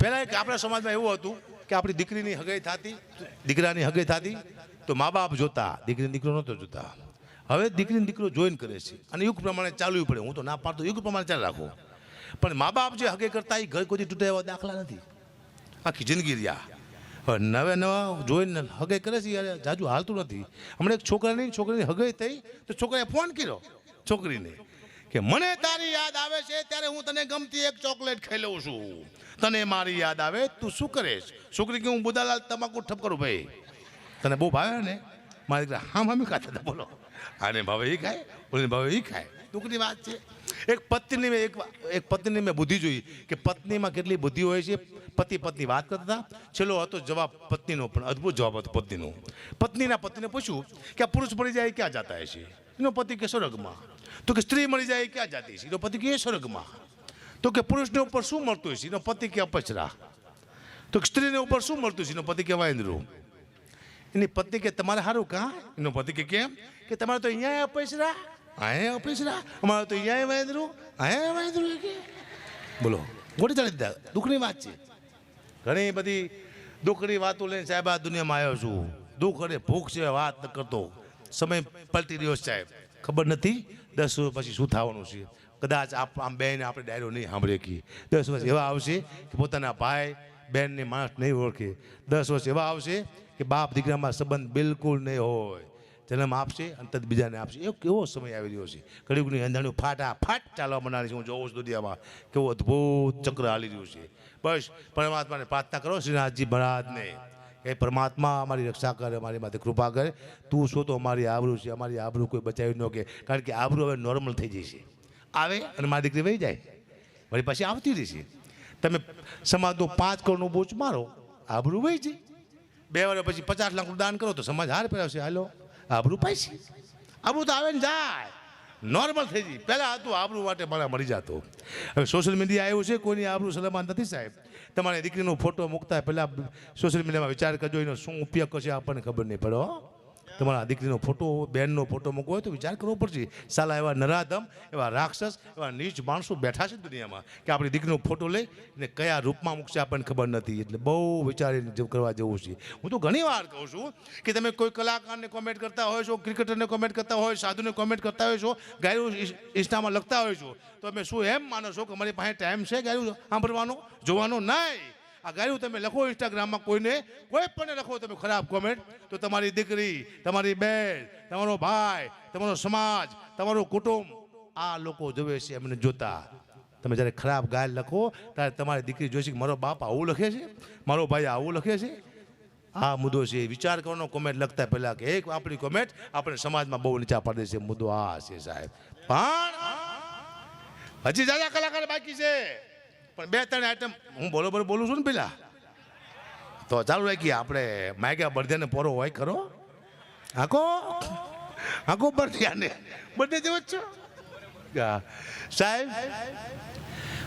પહેલાં એક આપણા સમાજમાં એવું હતું કે આપણી દીકરીની હગાઈ થતી, દીકરાની હગાઈ થતી તો મા બાપ જોતા દીકરી દીકરો નહોતો જોતા. હવે દીકરીને દીકરો જોઈન કરે છે અને યુગ પ્રમાણે ચાલવું પડે. હું તો ના પાડતો, યુગ પ્રમાણે ચાલ રાખો. પણ મા બાપ જે હગે કરતા એ ઘર કોઈ તૂટે એવા દાખલા નથી. આખી જિંદગી રહ્યા. નવે નવા જોઈને હગે કરે છે, યાર જાજુ હાલતું નથી. હમણાં એક છોકરાની છોકરીની હગાઈ થઈ, તો છોકરાએ ફોન કર્યો, છોકરીને. કે મને તારી યાદ આવે છે, ત્યારે હું તને ગમતી એક ચોકલેટ ખાઈ લઉં છું. તને મારી યાદ આવે? તું શું કરેશ? છોકરી કે હું બુદાલાલ તમાકુ ઠપ કરું ભાઈ. તને બહુ ભાવે ને? મારી હા, મમ્મી ખાતા બોલો. આને ભાવે એ ખાય? ઓને ભાવે એ ખાય. દુઃખની વાત છે. એક પત્નીની મેં એક એક પત્નીની મેં બુદ્ધિ જોઈ કે પત્નીમાં કેટલી બુદ્ધિ હોય છે. પતિ પત્ની વાત કરતા. છેલ્લો હતો જવાબ પત્નીનો, પણ અદ્ભુત જવાબ હતો પત્નીનો. પત્નીના પતિને પૂછ્યું કે આ પુરુષ મળી જાય ક્યાં જતા હશે? એનો પતિ કે સ્વર્ગમાં. તો કે સ્ત્રી મળી જાય ક્યાં જાતી છે એનો પતિ કે સ્વર્ગમાં. તો કે પુરુષને ઉપર શું મળતું હશે? એનો પતિ કે અપચરા. તો સ્ત્રીને ઉપર શું મળતું છે એનો પતિ કે વાંદરું. એની પત્ની કે તમારે સારું કાં? એનો પતિ કે કેમ? કે તમારે તો અહીંયા અપેસરા અહીંયા અપેસરા અમારે તો અહીંયા વાંદરું અહીંયા વાંદરું કે બોલો. ગોળી ચાલી દીધા દુઃખની વાત છે ઘણી બધી દુઃખની વાતો લઈને સાહેબ આ દુનિયામાં આવ્યો છું દુઃખ અને ભૂખ છે વાત ન કરતો સમય પલટી રહ્યો છે સાહેબ ખબર નથી દસ વર્ષ પછી શું થવાનું છે કદાચ આમ બેન આપણે ડાયરો નહીં સાંભળીએ કે દસ વર્ષ એવા આવશે કે પોતાના ભાઈ બહેનને માણસ નહીં ઓળખે દસ વર્ષ એવા આવશે કે બાપ દીકરામાં સંબંધ બિલકુલ નહીં હોય જન્મ આપશે અને તદ બીજાને આપશે એવો કેવો સમય આવી રહ્યો છે. કળિયુગની અંધાણું ફાટા ફાટ ચાલવા મનારી છે. હું જોઉં છું દુનિયામાં કેવો અદ્ભુત ચક્ર હાલી રહ્યું છે. બસ, પરમાત્માને પ્રાર્થના કરો શ્રીનાથજી મહારાજને એ પરમાત્મા, અમારી રક્ષા કરે, અમારી માથે કૃપા કરે. તું શું તો અમારી આબરૂ છે? અમારી આબરૂ કોઈ બચાવી ન કે કારણ કે આબરૂ હવે નોર્મલ થઈ જશે. આવે અને મારી દીકરી વહી જાય. વળી પાછી આવતી રહેશે તમે સમાજનો પાંચ કરોડનું બોચ મારો. આબરૂ વહી જાય. બે વર્ષ પછી પચાસ લાખનું દાન કરો તો સમાજ હાર પહેરાવશે હાલો. આબરૂ પાછી આબરૂ તો આવે ને જાય. નોર્મલ થઈ ગઈ પહેલાં હતું, આબરૂ માટે મારા મળી જતો. હવે સોશિયલ મીડિયા આવ્યું છે, કોઈની આબરૂ સલામત નથી સાહેબ. તમારી દીકરીનો ફોટો મૂકતા પહેલાં સોશિયલ મીડિયામાં વિચાર કરજો, એનો શું ઉપયોગ કરશે આપણને ખબર નહીં પડે તમારા દીકરીનો ફોટો બેનનો ફોટો મૂકવો હોય તો વિચાર કરવો પડશે. સાલા એવા નરાધમ, એવા રાક્ષસ, એવા નીચ માણસો બેઠા છે દુનિયામાં કે આપણી દીકરીનો ફોટો લઈ ને કયા રૂપમાં મૂકશે આપણને ખબર નથી. એટલે બહુ વિચારીને કરવા જેવું છે. હું તો ઘણી વાર કહું છું કે તમે કોઈ કલાકારને કોમેન્ટ કરતા હોય છો ક્રિકેટરને કોમેન્ટ કરતા હોય, સાધુને કોમેન્ટ કરતા હોય છો, ગાયું ઇન્સ્ટામાં લખતા હોય છો, તો તમે શું એમ માનો છો કે અમારી પાસે ટાઈમ છે ગાયું? સાંભળવાનો? જોવાનો? નહીં. આ ગાયું તમે લખો ઇન્સ્ટાગ્રામમાં કોઈને, કોઈ પણ લખો તમે ખરાબ કોમેન્ટ તો તમારી દીકરી, તમારી બેન, તમારો ભાઈ, તમારો સમાજ, તમારું કુટુંબ, આ લોકો જોવે છે, એમને જોતા. તમે જ્યારે ખરાબ ગાય લખો, ત્યારે તમારી દીકરી જોઈશે કે મારો બાપ આવું લખે છે, મારો ભાઈ આવું લખે છે. આ મુદ્દો છે, વિચાર કરવાનો કોમેન્ટ લખતા પહેલા કે એક આપણી કોમેન્ટ આપણે સમાજમાં બહુ નીચા પડે છે, મુદ્દો આ છે સાહેબ. પણ હજી જાજા કલાકાર બાકી છે. પણ બે, ત્રણ આઈટમ હું બરોબર બોલું છું ને પેલા? તો ચાલુ રાખીએ, આપણે માગ્યા બળદિયાને પોરો હોય ખરો? આખો? આખો બળદિયાને બધે જેવો જ છો. સાહેબ?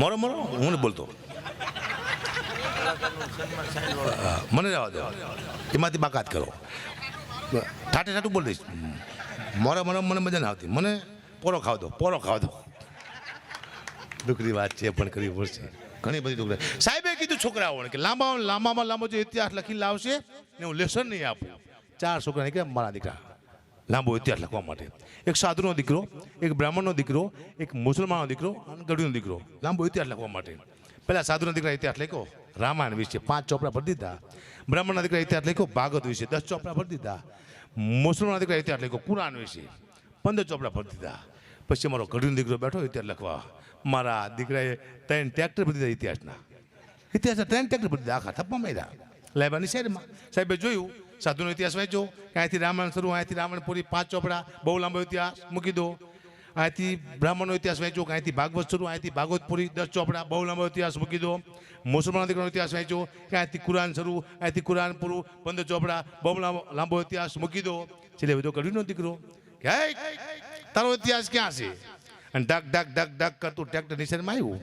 મોરો મોરો, હું ને બોલતો. મને રહેવા દો. એમાંથી બાકાત કરો. ઠાઠે ઠાઠું બોલ દઈશ. મોરા મોરા, મને મજા ના આવતી. મને પોરો ખાવ દો, પોરો ખાવ દો. દુઃખની વાત છે પણ કરવી પડશે. ઘણી બધી દુઃખ સાહેબે કીધું છોકરાઓ કે લાંબા લાંબામાં લાંબો જે ઇતિહાસ લખી લાવશે ને હું લેસન નહીં આપું. ચાર છોકરાને કે મારા દીકરા, લાંબો ઇતિહાસ લખવા માટે. એક સાધુનો દીકરો, એક બ્રાહ્મણનો દીકરો, એક મુસલમાનનો દીકરો અને ગઢવીનો દીકરો. લાંબો ઇતિહાસ લખવા માટે. પહેલાં સાધુના દીકરા ઇતિહાસ લખ્યો, રામાયણ વિશે પાંચ ચોપડા ભરી દીધા. બ્રાહ્મણના દીકરા ઇતિહાસ લખ્યો, ભાગવત વિશે દસ ચોપડા ભરી દીધા. મુસલમાનના દીકરા ઇતિહાસ લખ્યો, કુરાન વિશે પંદર ચોપડા ભરી દીધા. પછી મારો ગઢવીનો દીકરો બેઠો, ઇતિહાસ લખવા. મારા દીકરાએ ત્રણ ટ્રેક્ટર ભરી દીધા ઇતિહાસના. ઇતિહાસના ત્રણ ટ્રેક્ટર ભરી દીધા આખા થપ્પા માર્યા. લાયબાની શહેરમાં સાહેબે જોયું સાધુનો ઇતિહાસ વાંચ્યો કે અહીંથી રામાયણ શરૂ અહીંથી રામાયણ પૂરી પાંચ ચોપડા બહુ લાંબો ઇતિહાસ મૂકી દો. અહીંથી બ્રાહ્મણનો ઇતિહાસ વાંચ્યો કે ભાગવત શરૂ અહીંથી ભાગવતપુરી દસ ચોપડા બહુ લાંબો ઇતિહાસ મૂકી દો. મુસલમાન દીકરાનો ઇતિહાસ વાંચ્યો કે અહીંથી કુરાન શરૂ અહીંથી કુરાન પૂરું પંદર ચોપડા બહુ લાંબો ઇતિહાસ મૂકી દો. છેલ્લે બધો નો દીકરો કે "હે, તારો ઇતિહાસ ક્યાં છે? અને ધક ધક ધક ધક કરતું ટ્રેક્ટર નિશાનમાં આવ્યું.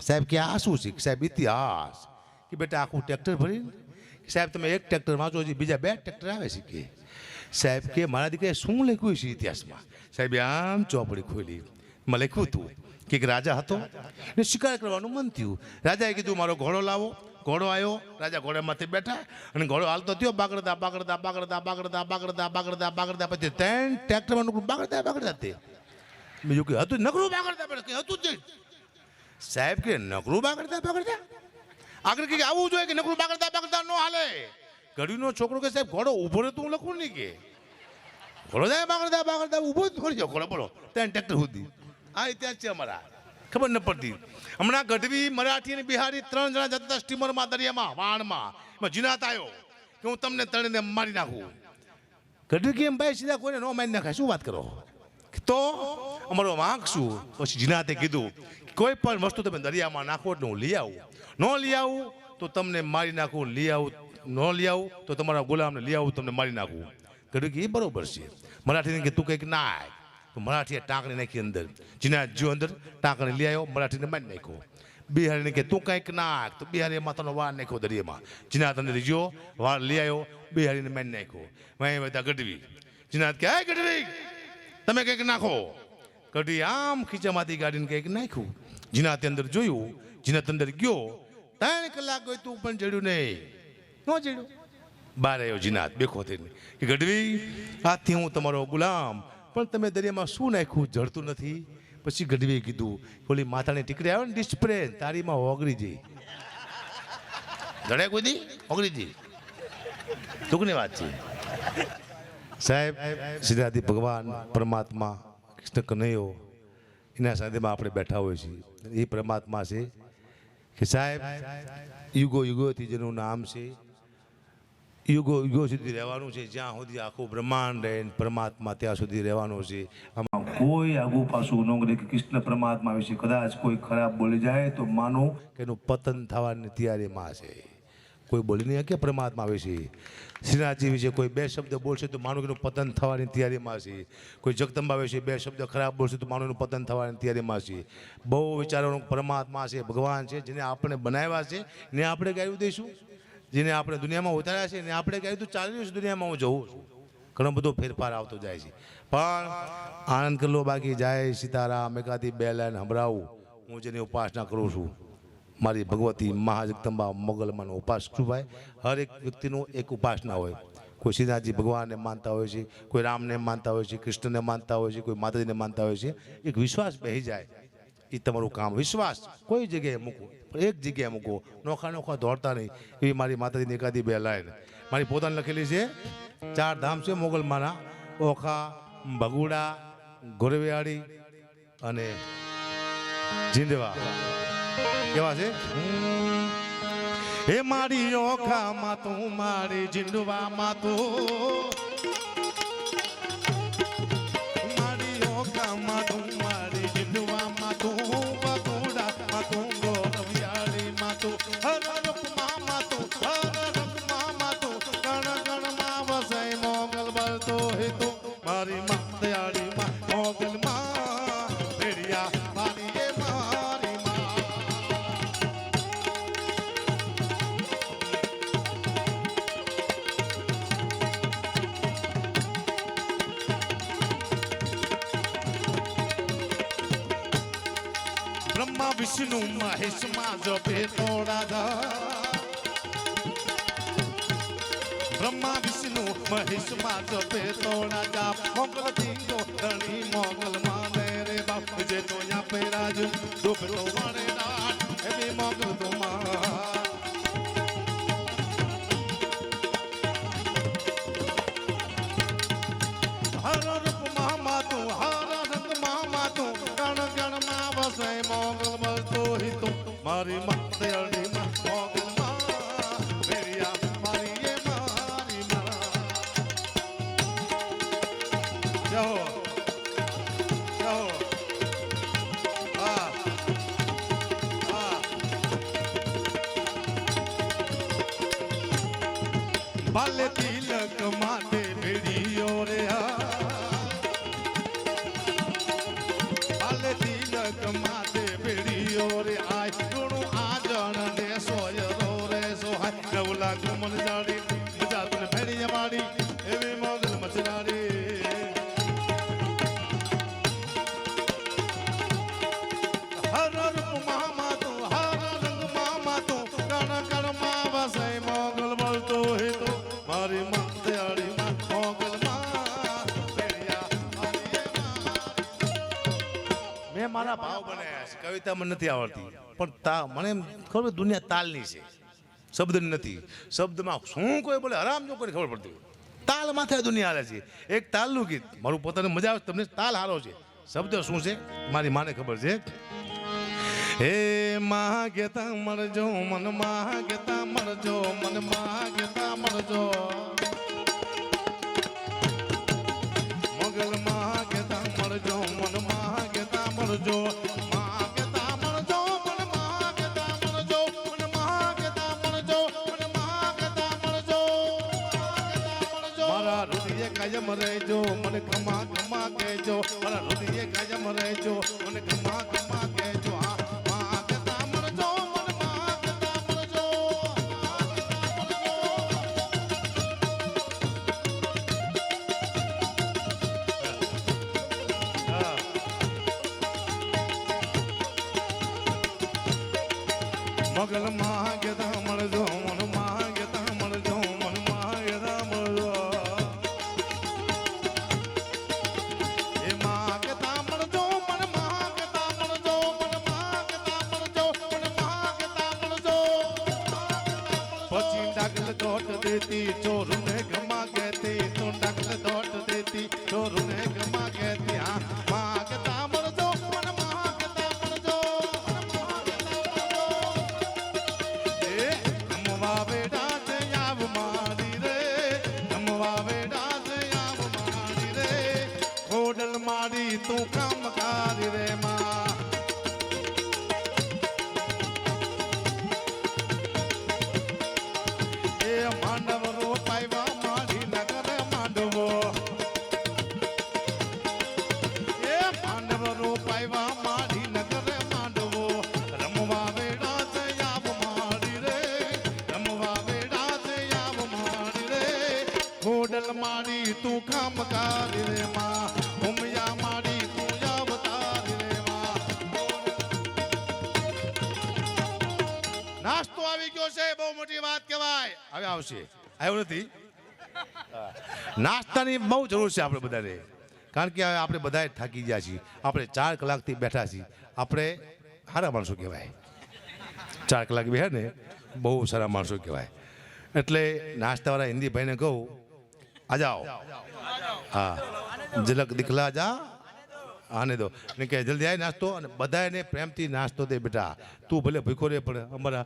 સાહેબ, કે આ શું છે? સાહેબ, ઇતિહાસ. કે બેટા, આખું ટ્રેક્ટર ભરી સાહેબ, તમે એક ટ્રેક્ટર વાંચો છો બીજા બે ટ્રેક્ટર આવે છે કે? સાહેબ, કે મારા દીકરાએ શું લખ્યું છે ઇતિહાસમાં? સાહેબ આમ ચોપડી ખોલી. મેં લખ્યું હતું કે રાજા હતો ને શિકાર કરવાનું મન થયું. રાજાએ કીધું, મારો ઘોડો લાવો. ઘોડો આવ્યો. રાજા ઘોડામાંથી બેઠા અને ઘોડો હાલતો થયો બાગડતા બાગડતા બાગડતા બાગડતા બાગડતા બાગડતા બાગડતા પછી ત્રણ ટ્રેક્ટરમાં બાગડતા બાગડતા તે. બીજું કે હતું નકરું બાગડતા બાગડતા કે હતું જ નહીં. સાહેબ કે નકરું બાગડતા બાગડતા? આગળ કે આવવું જોઈએ કે નકરું બાગડતા બાગડતા ન હાલે? ઘડીનો છોકરો કે સાહેબ ઘોડો ઊભો રહે તો લખું નહીં કે? ઘોડો જાય બાગડતા બાગડતા, ઊભો જ થોડી જાવ ઘોડો બોલો. ત્યાં ટ્રેક્ટર સુધી. આ ઇતિહાસ છે અમારા. ખબર ન પડતી. હમણાં ગઢવી, મરાઠી અને બિહારી ત્રણ જણા જતા સ્ટીમરમાં, દરિયામાં, વાણમાં. એમાં જીનાત આવ્યો કે હું તમને તળીને મારી નાખું. ગઢવી કેમ ભાઈ, સીધા કોઈને ન મારી નાખાય. શું વાત કરો? તો અમારો માગશું પછી જીનાતે કીધું, કોઈ પણ વસ્તુ તમે દરિયામાં નાખો એટલે હું લઈ આવું. ન લઈ આવું તો તમને મારી નાખું, લઈ આવું, ન લઈ આવું તો તમારા ગુલામને લઈ આવું, તમને મારી નાખું. કીધું કે એ બરોબર છે. મરાઠીને કે તું કંઈક નાખ તો મરાઠીએ ટાંકણી નાખી અંદર. જીના જો અંદર, ટાંકણી લઈ આવ્યો, મરાઠીને મારી નાખ્યો. બિહારીને કે, તું કંઈક નાખ તો બિહારીએ માતાનો વાર નાખ્યો દરિયામાં. જીના અંદર લીજો વાર લઈ આવ્યો, બિહારીને મારી નાખ્યો. મેં બધા ગઢવી. જીનાથ કે ગઢવી તમે કંઈક નાખો. કઢી આમ ખીચામાંથી ગાડીને કંઈક નાખ્યું. જીનાતે અંદર જોયું. જીનાત અંદર ગયો. ત્રણ કલાક ગયો તું પણ જડ્યું નહીં. ન જડ્યું? બહાર આવ્યો જીનાત બેખો થઈને. કે ગઢવી આથી હું તમારો ગુલામ. પણ તમે દરિયામાં શું નાખ્યું? જડતું નથી. પછી ગઢવીએ કીધું, ઓલી માતાની ટીકડી આવે ને ડિસ્પ્લે તારીમાં ઓગળી જઈ. જડે કોઈ દી? ઓગળી જઈ. ટૂંકની વાત છે. સાહેબ સિદ્ધાર્થી ભગવાન પરમાત્મા કૃષ્ણ કનૈયો એના સાથેમાં આપણે બેઠા હોઈએ છીએ. એ પરમાત્મા છે કે સાહેબ, યુગો યુગોથી જેનું નામ છે, યુગો યુગો સુધી રહેવાનું છે, જ્યાં સુધી આખું બ્રહ્માંડ રહે પરમાત્મા ત્યાં સુધી રહેવાનું છે. આમાં કોઈ આગુ પાછું ન કરે કે કૃષ્ણ પરમાત્મા વિશે કદાચ કોઈ ખરાબ બોલી જાય તો માનું કે એનું પતન થવાની તૈયારીમાં છે. કોઈ બોલી નહીં કે પરમાત્મા છે? શ્રીનાથજી વિશે કોઈ બે શબ્દ બોલશે તો માનવીનું પતન થવાની તૈયારીમાં છે કોઈ જગદંબા વિશે બે શબ્દ ખરાબ બોલશે તો માનવીનું પતન થવાની તૈયારીમાં છે બહુ વિચારોનું પરમાત્મા છે, ભગવાન છે, જેને આપણે બનાવ્યા છે ને આપણે ગાયું દઈશું જેને આપણે દુનિયામાં ઉતાર્યા છે ને આપણે ગાયું તો ચાલ્યું છે દુનિયામાં હું જઉં છું. ઘણો બધો ફેરફાર આવતો જાય છે. પણ આનંદ કરલો બાકી જાય, સીતારામ એકાદી બે લાઈન સંભળાવું. હું જેની ઉપાસના કરું છું. મારી ભગવતી મહાજગદંબા મોગલમાંનો ઉપાસ છું ભાઈ હર એક વ્યક્તિનું એક ઉપાસના હોય. કોઈ શ્રીનાથજી ભગવાનને માનતા હોય છે, કોઈ રામને માનતા હોય છે, કૃષ્ણને માનતા હોય છે, કોઈ માતાજીને માનતા હોય છે. એક વિશ્વાસ બેસી જાય. એ તમારું કામ. વિશ્વાસ કોઈ જગ્યાએ મૂકો એક જગ્યાએ મૂકો નોખા નોખા દોડતા નહીં. એવી મારી માતાજીની એકાદી બે લાઈન. મારી પોતાને લખેલી છે, ચાર ધામ છે મોગલમાના. ઓખા, ભગુડા ગોરવિયાળી અને જીંદવા કેવા છે? હે મારી ઓખામાં તું મારી જીંડવામાં તું. મારી ઓખામાં તું બ્રહ્મા, વિષ્ણુ મહેશમાં જપે તોડાડા બ્રહ્મા, વિષ્ણુ મહેશમાં જપે તોડા જા મોગલ દીનો ધણી મોગલ માને રે બાપ. જે તો યા પે રાજ ડૂબ તો વણે રાત એવી મોગલ તો માં હર મારી મારી ભલે તિલક માટે મન જાણી મજાત ને ભેણી અમારી એવી મોગલ મચનારી હર રૂપ મામા તું હર રંગ મામા તું કણ કણમાં વસાય મોગલ મળતો હે તો મારી માં દયાળી માં મોગલ મેં મારા. ભાવ બનાવ્યા છે કવિતા મને નથી આવડતી. પણ તા મને ખબર દુનિયા તાલની છે. શબ્દની નથી. શબ્દમાં શું કોઈ બોલે, આરામ જો કોઈ ખબર પડતી. તાલ માથે દુનિયા હાલે છે. એક તાલનું ગીત. મારું પોતાને મજા આવે તમને તાલ હારો છે. શબ્દ શું છે? મારી માને ખબર છે. હે માં ગેતા મરજો, મનમાં ગેતા મરજો, મનમાં ગેતા મરજો. મોગલ માં ગેતા મરજો, મનમાં ગેતા મરજો. કાયમ રહેજો, મને ખમા ખમા કહેજો. મારા રુદિયે કાયમ રહેજો, મને ખમા ખમા કહેજો. આ どうぞ તું કામ કારી રે માં, ઉમિયા મારી તું અવતારી રે માં. નાસ્તો આવી ગયો છે, બહુ મોટી વાત કહેવાય. હવે આવશે. આવ્યો નથી? નાસ્તાની બહુ જરૂર છે આપણે બધાને. કારણ કે હવે આપણે બધા થાકી ગયા છીએ. આપણે ચાર કલાકથી બેઠા છીએ. આપણે સારા માણસો કહેવાય. ચાર કલાક બેહે ને, બહુ સારા માણસો કહેવાય. એટલે નાસ્તાવાળા હિન્દી ભાઈને કહું આ જાઓ હા ઝલક દિખલા જા આને દો ને કે જલ્દી આવી નાસ્તો અને બધાને પ્રેમથી નાસ્તો દે બેટા। તું ભલે ભૂખો રે પણ અમારા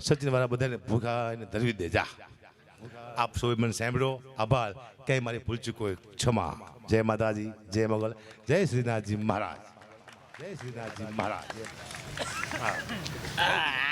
સચિનવાળા બધાને ભૂખા એને ધરવી દે, જા. આપ સૌ મને સાંભળ્યો આભાર. ક્યાંય મારી ભૂલ ચૂકો ક્ષમા. જય માતાજી, જય મોગલ. જય શ્રીનાથજી મહારાજ. જય શ્રીનાથજી મહારાજ. હા.